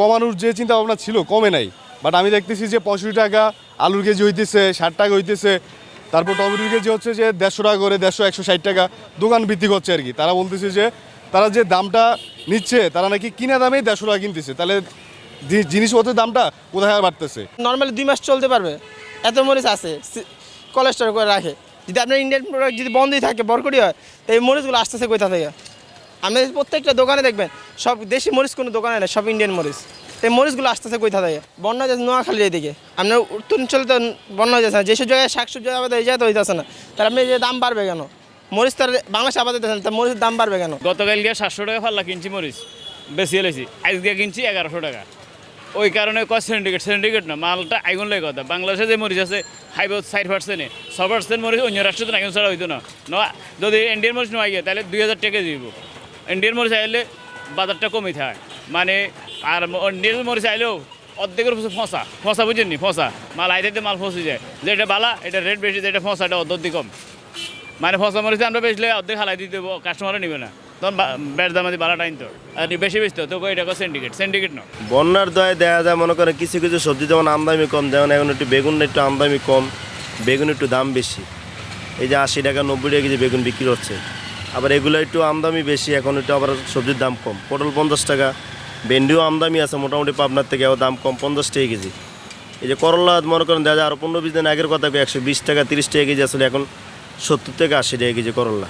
কমানোর যে চিন্তা ভাবনা ছিল, কমে নাই। বাট আমি দেখতেছি যে পঁয়ষট্টি টাকা আলুর কেজি হইতেছে, ষাট টাকা হইতেছে। তারপর টমেটোর কেজি হচ্ছে যে দেড়শো টাকা করে, দেড়শো, একশো, ষাট টাকা দোকান ভিত্তিক হচ্ছে আর কি। তারা বলতেছে যে, তারা যে দামটা নিচ্ছে, তারা নাকি কিনা দামেই দেড়শো টাকা কিনতেছে। তাহলে জিনিসপত্রের দামটা কোথায় বাড়তেছে? নর্মালি দুই মাস চলতে পারবে। এত মরিচ আছে কোলেস্টোর করে রাখে। যদি আপনার ইন্ডিয়ান প্রোডাক্ট যদি বন্ধই থাকে বরকরি হয়, তো এই মরিচগুলো আসতেছে কোথা থেকে? আপনি প্রত্যেকটা দোকানে দেখবেন সব দেশি মরিচ কোনো দোকানে নেই, সব ইন্ডিয়ান মরিচ। এই মরিচগুলো আস্তে আস্তে কোথা থাকে বন্যা যাচ্ছে নোয়াখালীর এদিকে আপনার উত্তরাঞ্চলে তো বন্যা যাচ্ছে না, যেসব জায়গায় শাক সবজি আবাদ হয়ে যায় তো হইতেছে না। তার আপনি যে দাম বাড়বে কেন? মরিচ তার বাংলাদেশে আবাদ হইতেছে না, তার মরিচের দাম বাড়বে কেন? গতকাল গিয়ে সাতশো টাকা ফাল্লা কিনছি মরিচ, বেশি এলেছি আজকে কিনছি এগারোশো টাকা। ওই কারণে কয় সিন্ডিকেট সিন্ডিকেট না, মালটা আগুন লাগে কথা। বাংলাদেশে যে মরিচ আছে হাইব সাইড পার্সেন্টে ছ পার্সেন্ট মরিচ অন্য রাষ্ট্রে তো আগুন ছাড়া হইতো না। যদি ইন্ডিয়ান মরিচ নয় তাহলে দুই হাজার টাকা দিব। ইন্ডিয়ান মরিচ আইলে বাজারটা কমে থাকে। মানে আর ইন্ডিয়ান মরিচ আইলেও অর্ধেকের উপরে ফসা। ফসা বুঝেননি? ফসা। মাল আইতে মাল ফসে যায়। যেটা বালা, এটা রেট বেশি, যেটা ফসা এটা অর্ধেক কম। মানে ফসা মরিচ আমরা বেচলে অর্ধেক হালাই দেবো কাস্টমারও নিবে না। তখন বেশ দামাদি ভালো টাইম তো আর বেশি বেচতো তো এটা সিন্ডিকেট সিন্ডিকেট না বন্যার দয়ে দেখা যায়, মনে করেন কিছু কিছু সবজি যেমন আমদানি কম, যেমন এখন একটু বেগুন একটু আমদানি কম, বেগুন একটু দাম বেশি। এই যে আশি টাকা, নব্বই টাকা কেজি বেগুন বিক্রি হচ্ছে। আবার এগুলো একটু আমদামি বেশি, এখন একটু আবার সবজির দাম কম। পটল পঞ্চাশ টাকা, ভেন্ডিও আমদামি আছে, মোটামুটি পাবনার থেকে আবার দাম কম, পঞ্চাশ টাকা কেজি। এই যে করলা, মনে করেন দেখা যায় আরও পনেরো, বিশ দিন আগের কথা একশো বিশ টাকা, তিরিশ টাকা কেজি আসলে এখন সত্তর থেকে আশি টাকা কেজি করলা।